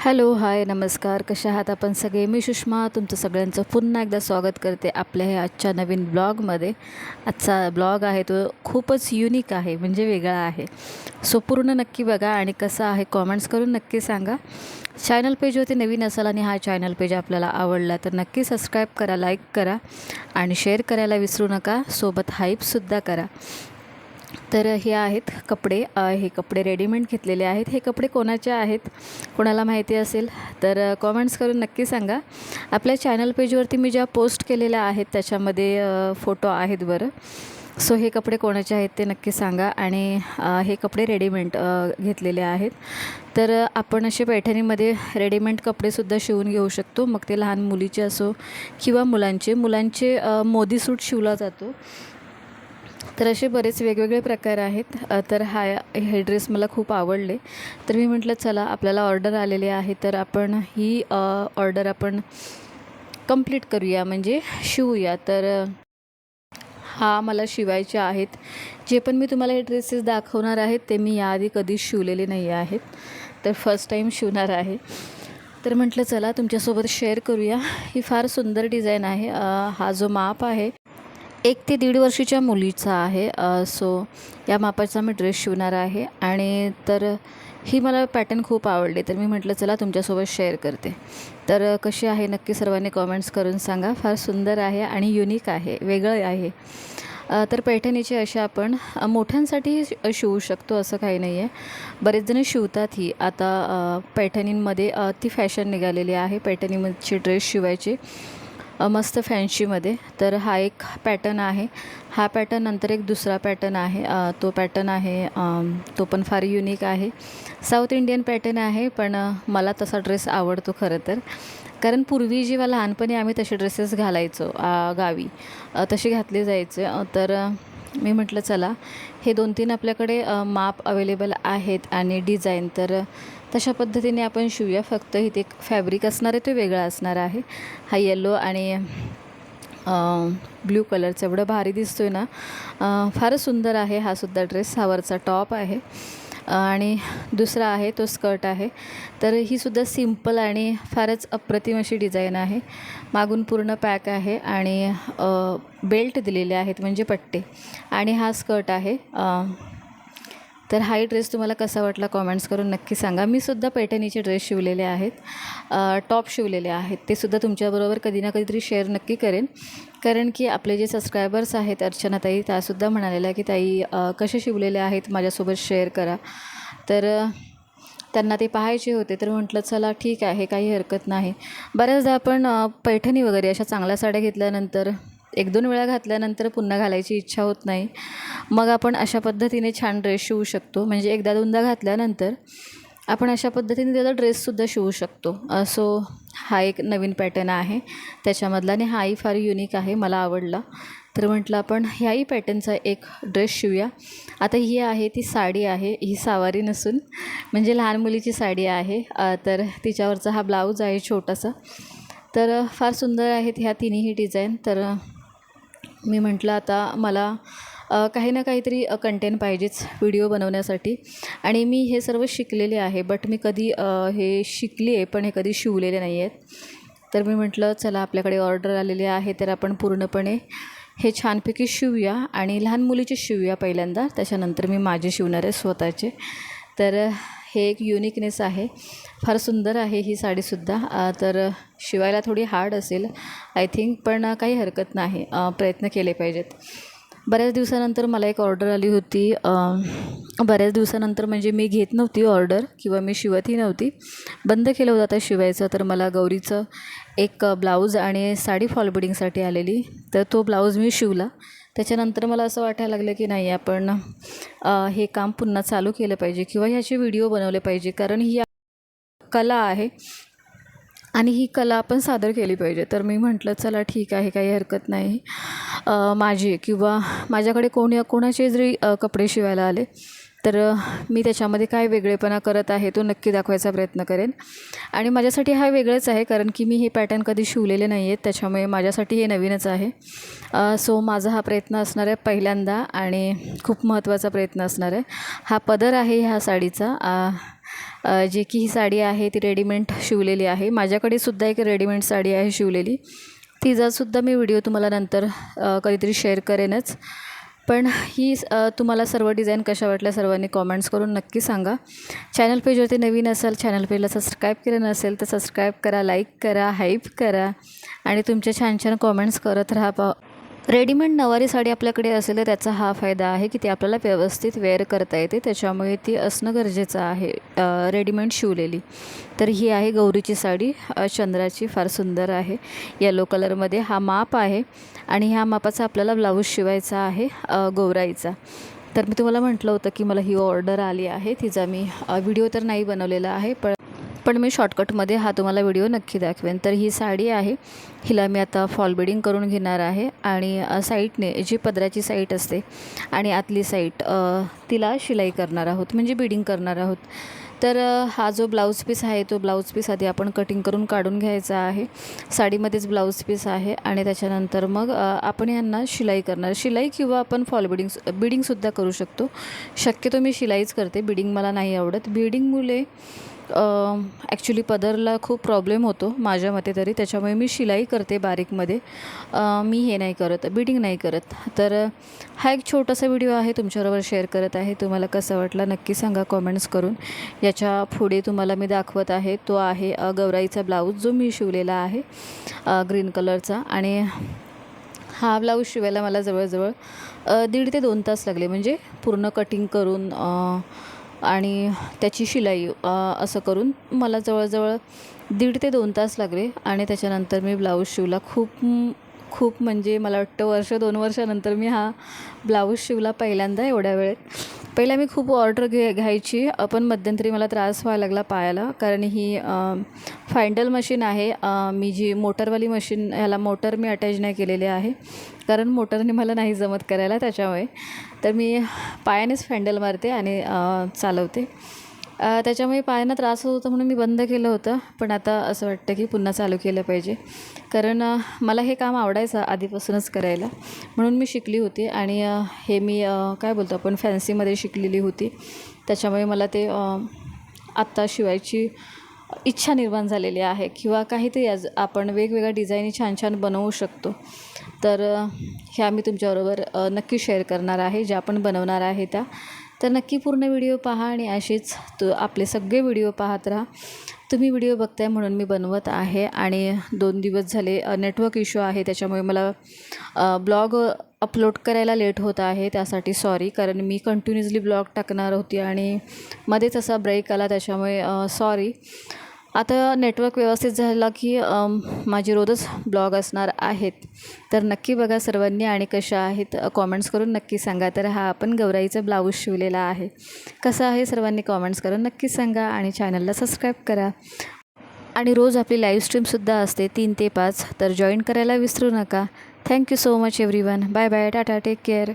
Hello hi नमस्कार. कशा आहात आपण सगळे? मी सुषमा तुमचं सगळ्यांचं पुन्हा एकदा स्वागत करते आपल्या ह्या आजच्या नवीन ब्लॉगमध्ये. आजचा ब्लॉग आहे तो खूपच युनिक आहे म्हणजे वेगळा आहे. सो पूर्ण नक्की बघा आणि कसा आहे कॉमेंट्स करून नक्की सांगा. चॅनल पेजवरती नवीन असाल आणि हा चॅनल पेज आपल्याला आवडला तर नक्की सबस्क्राईब करा लाईक करा आणि शेअर करायला विसरू नका. सोबत हाईपसुद्धा करा. तर हे आहेत कपडे. हे कपडे रेडीमेड घेतलेले आहेत. हे कपडे कोणाचे आहेत? कोणाला माहिती असेल? तर कॉमेंट्स करून नक्की सांगा. आपल्या चॅनल पेजवरती मी ज्या पोस्ट केलेल्या आहेत त्याच्यामध्ये फोटो आहेत बरं. सो हे कपडे कोणाचे आहेत ते नक्की सांगा. आणि हे कपडे रेडीमेड घेतलेले आहेत. तर आपण असे पैठणीमध्ये रेडीमेड कपडेसुद्धा शिवून घेऊ शकतो. मग ते लहान मुलीचे असो किंवा मुलांचे. मुलांचे मोदी सूट शिवला जातो. तर असे बरेच वेगवेगळे प्रकार आहेत. तर हा हे ड्रेस मला खूप आवडले. तर मी म्हटलं चला आपल्याला ऑर्डर आलेली आहे तर आपण ही ऑर्डर आपण कंप्लीट करूया. म्हणजे शिवूया. तर हा मला शिवायचे आहेत. जे पण मी तुम्हाला हे ड्रेसेस दाखवणार आहेत ते मी याआधी कधीच शिवलेले नाही आहेत. तर फर्स्ट टाईम शिवणार आहे. तर म्हटलं चला तुमच्यासोबत शेअर करूया. ही फार सुंदर डिझाईन आहे. हा जो माप आहे एक ते दीड वर्षीच्या मुलीचा आहे सो या मापाचा मी ड्रेस शिवणार आहे. आणि तर ही मला पॅटर्न खूप आवडली तर मी म्हटलं चला तुमच्यासोबत शेअर करते. तर कशी आहे नक्की सर्वांनी कॉमेंट्स करून सांगा. फार सुंदर आहे आणि युनिक आहे वेगळं आहे. तर पैठणीचे असे आपण मोठ्यांसाठी शि- शिवू शकतो असं काही नाही आहे बरेच जण शिवतात ही. आता पैठणींमध्ये ती फॅशन निघालेली आहे पैठणीमध्ये ड्रेस शिवायचे. मस्त फॅन्शीमध्ये तर हा एक पॅटर्न आहे. हा पॅटर्न नंतर एक दुसरा पॅटर्न आहे. तो पॅटर्न आहे तो पण फार युनिक आहे. साऊथ इंडियन पॅटर्न आहे पण मला तसा ड्रेस आवडतो खरं तर. कारण पूर्वी जेव्हा लहानपणी आम्ही तसे ड्रेसेस घालायचो गावी तसे घातले जायचे. तर मी म्हटलं चला हे दोन तीन आपल्याकडे माप अवेलेबल आहेत आणि डिझाईन तर तशा पद्धतीने आपण शिवूया. फक्त इथे एक फॅब्रिक असणार आहे तो वेगळा असणार आहे. हा येलो आणि ब्ल्यू कलरचा एवढं भारी दिसतो आहे ना फारच सुंदर आहे हा सुद्धा ड्रेस हा वरचा टॉप आहे. आणि दुसरा आहे तो स्कर्ट आहे. तर ही सुद्धा सिंपल आणि फारच अप्रतिम अशी डिझाईन आहे. मागून पूर्ण पॅक आहे आणि बेल्ट दिलेले आहेत म्हणजे पट्टे. आणि हा स्कर्ट आहे तर हा ड्रेस तुम्हाला कसा वाटला कॉमेंट्स करून नक्की सांगा. मी सुद्धा पैठणीचे ड्रेस शिवलेले आहेत. टॉप शिवलेले आहेत. ते सुद्धा तुमच्याबरोबर कधी ना कधीतरी शेअर नक्की करेन. कारण की आपले जे सबस्क्रायबर्स आहेत अर्चनाताई त्यासुद्धा म्हणालेल्या की ताई कसे शिवलेले आहेत? माझ्यासोबत शेअर करा. तर त्यांना ते पाहायचे होते. तर म्हटलं चला ठीक आहे. काही हरकत नाही. बऱ्याचदा आपण पैठणी वगैरे अशा चांगल्या साड्या घेतल्यानंतर एक दोन वेळा घातल्यानंतर पुन्हा घालायची इच्छा होत नाही. मग आपण अशा पद्धतीने छान ड्रेस शिवू शकतो. म्हणजे एकदा दोनदा घातल्यानंतर आपण अशा पद्धतीने त्याचा ड्रेससुद्धा शिवू शकतो. सो हा एक नवीन पॅटर्न आहे. त्याच्यामधला आणि हाही फार युनिक आहे मला आवडला. तर म्हटलं आपण ह्याही पॅटर्नचा एक ड्रेस शिवूया. आता ही आहे ती साडी आहे. ही सावारी नसून म्हणजे लहान मुलीची साडी आहे. तर तिच्यावरचा हा ब्लाऊज आहे छोटासा. तर फार सुंदर आहेत ह्या तिन्ही डिझाईन तर मी म्हटलं आता मला काही ना काहीतरी कंटेंट पाहिजेच व्हिडिओ बनवण्यासाठी. आणि मी हे सर्व शिकलेले आहे बट मी कधी हे शिकली आहे पण हे कधी शिवलेले नाही आहेत. तर मी म्हटलं चला आपल्याकडे ऑर्डर आलेली आहे तर आपण पूर्णपणे हे छानपैकी शिवूया आणि लहान मुलीचे शिवूया पहिल्यांदा. त्याच्यानंतर मी माझे शिवणार आहे स्वतःचे. तर हे एक युनिकनेस आहे. फार सुंदर आहे ही साडीसुद्धा. तर शिवायला थोडी हार्ड असेल. आय थिंक पण काही हरकत नाही. प्रयत्न केले पाहिजेत. बऱ्याच दिवसानंतर मला एक ऑर्डर आली होती. बऱ्याच दिवसानंतर म्हणजे मी घेत नव्हती ऑर्डर किंवा मी शिवतही नव्हती. बंद केलं होतं आता शिवायचं. तर मला गौरीचं एक ब्लाऊज आणि साडी फॉल बिडिंगसाठी आलेली. तर तो ब्लाऊज मी शिवला. त्याच्यानंतर मला असं वाटायला लागलं की नाही आपण हे काम पुन्हा चालू केलं पाहिजे किंवा ह्याचे व्हिडिओ बनवले पाहिजे. कारण ही कला आहे आणि ही कला आपण सादर केली पाहिजे. तर मी म्हटलं चला ठीक आहे काही हरकत नाही. माझी माझे किंवा माझ्याकडे कोणी कोणाचे जरी कपडे शिवायला आले तर मी त्याच्यामध्ये काय वेगळेपणा करत आहे तो नक्की दाखवायचा प्रयत्न करेन. आणि माझ्यासाठी हा वेगळंच आहे कारण की मी हे पॅटर्न कधी शिवलेले नाही आहेत त्याच्यामुळे माझ्यासाठी हे नवीनच आहे. सो माझा हा प्रयत्न असणार आहे पहिल्यांदा आणि खूप महत्त्वाचा प्रयत्न असणार आहे. हा पदर आहे ह्या साडीचा. जी जे की ही साडी आहे ती रेडीमेड शिवलेली आहे. माझ्याकडे सुद्धा एक रेडीमेड साडी आहे शिवलेली. तिचासुद्धा मी व्हिडिओ तुम्हाला नंतर कधीतरी शेअर करेनच. पण ही तुम्हाला सर्व डिझाईन कशा वाटल्या सर्वांनी कॉमेंट्स करून नक्की सांगा. चॅनल पेजवरती नवीन असाल चॅनल पेजला सबस्क्राईब केलं नसेल तर सबस्क्राईब करा लाईक करा हाईप करा. आणि तुमचे छान छान कॉमेंट्स करत राहा. पा रेडीमेड नवारी साडी आपल्याकडे असेल तर त्याचा हा फायदा आहे की ती आपल्याला व्यवस्थित वेअर करता येते. त्याच्यामुळे ती असणं गरजेचं आहे रेडीमेड शिवलेली. तर ही आहे गौरीची साडी. चंद्राची फार सुंदर आहे. येलो कलरमध्ये हा माप आहे आणि ह्या मापाचा आपल्याला ब्लाऊज शिवायचा आहे गौराईचा. तर मी तुम्हाला म्हटलं होतं की मला ही ऑर्डर आली आहे. तिचा मी व्हिडिओ तर नाही बनवलेला आहे पण पण मी शॉर्टकटमध्ये हा तुम्हाला व्हिडिओ नक्की दाखवेन. तर ही साडी आहे. हिला मी आता फॉल बिडिंग करून घेणार आहे. आणि साईटने जी पदराची साईट असते आणि आतली साईट तिला शिलाई करणार आहोत. म्हणजे बिडिंग करणार आहोत. तर हा जो ब्लाऊज पीस आहे तो ब्लाऊज पीस आधी आपण कटिंग करून काढून घ्यायचा आहे. साडीमध्येच ब्लाऊज पीस आहे. आणि त्याच्यानंतर मग आपण यांना शिलाई करणार. शिलाई किंवा आपण फॉल बिडिंग बिडिंगसुद्धा करू शकतो. शक्यतो मी शिलाईच करते. बिडिंग मला नाही आवडत. बिडिंगमुळे ॲक्च्युली पदरला खूप प्रॉब्लेम होतो माझ्या मते तरी. त्याच्यामुळे मी शिलाई करते बारीकमध्ये. मी हे नाही करत बिडिंग नाही करत. तर हा एक छोटासा व्हिडिओ आहे तुमच्याबरोबर शेअर करत आहे. तुम्हाला कसा वाटला नक्की सांगा कॉमेंट्स करून. याच्यापुढे तुम्हाला मी दाखवत आहे तो आहे गौराईचा ब्लाऊज जो मी शिवलेला आहे ग्रीन कलरचा आणि हा ब्लाऊज शिवायला मला जवळजवळ दीड ते दोन तास लागले. म्हणजे पूर्ण कटिंग करून आणि त्याची शिलाई असं करून मला जवळजवळ दीड ते दोन तास लागले आणि त्याच्यानंतर मी ब्लाऊज शिवला. खूप खूप म्हणजे मला वाटतं वर्ष दोन वर्षानंतर मी हा ब्लाऊज शिवला पहिल्यांदा एवढ्या वेळेत. पहिला मी खूप ऑर्डर घे घ्यायची. पण मध्यंतरी मला त्रास व्हायला लागला पायाला. कारण ही फायंडल मशीन आहे. मी जी मोटरवाली मशीन ह्याला मोटर मी अटॅच नाही केलेली आहे. कारण मोटरने मला नाही जमत करायला त्याच्यामुळे. तर मी पायानेच फँडल मारते आणि चालवते. त्याच्यामुळे पायांना त्रास होत होता म्हणून मी बंद केलं होतं. पण आता असं वाटतं की पुन्हा चालू केलं पाहिजे. कारण मला हे काम आवडायचं आधीपासूनच करायला. म्हणून मी शिकली होती आणि हे मी काय बोलतो आपण फॅन्सीमध्ये शिकलेली होती. त्याच्यामुळे मला ते आत्ता शिवायची इच्छा निर्माण झालेली आहे. किंवा काहीतरी आज आपण वेगवेगळ्या डिझाईनी छान छान बनवू शकतो. तर ह्या मी तुमच्याबरोबर नक्की शेअर करणार आहे. ज्या पण बनवणार आहे त्या. तर नक्की पूर्ण व्हिडिओ पहा आणि असेच तो आपले सगळे व्हिडिओ पाहत राहा. तुम्ही व्हिडिओ बघताय म्हणून मी बनवत आहे आणि दोन दिवस झाले नेटवर्क इश्यू आहे त्याच्यामुळे मला ब्लॉग अपलोड करायला लेट होत आहे त्यासाठी सॉरी कारण मी कंटिन्युअसली ब्लॉग टाकणार होती आणि मध्येच असा ब्रेक आला त्याच्यामुळे सॉरी आता नेटवर्क व्यवस्थित झाला की माझी माझे रोजच ब्लॉग असणार आहेत. तर नक्की बघा सर्वांनी आणि कशा आहेत कॉमेंट्स करून नक्की सांगा. तर हा आपण गौराईचा ब्लाऊज शिवलेला आहे. कसा आहे सर्वांनी कॉमेंट्स करून नक्की सांगा आणि चॅनलला सबस्क्राईब करा. आणि रोज आपली लाईव्ह स्ट्रीमसुद्धा असते तीन ते पाच. तर जॉईन करायला विसरू नका. Thank you so much everyone bye bye tata take care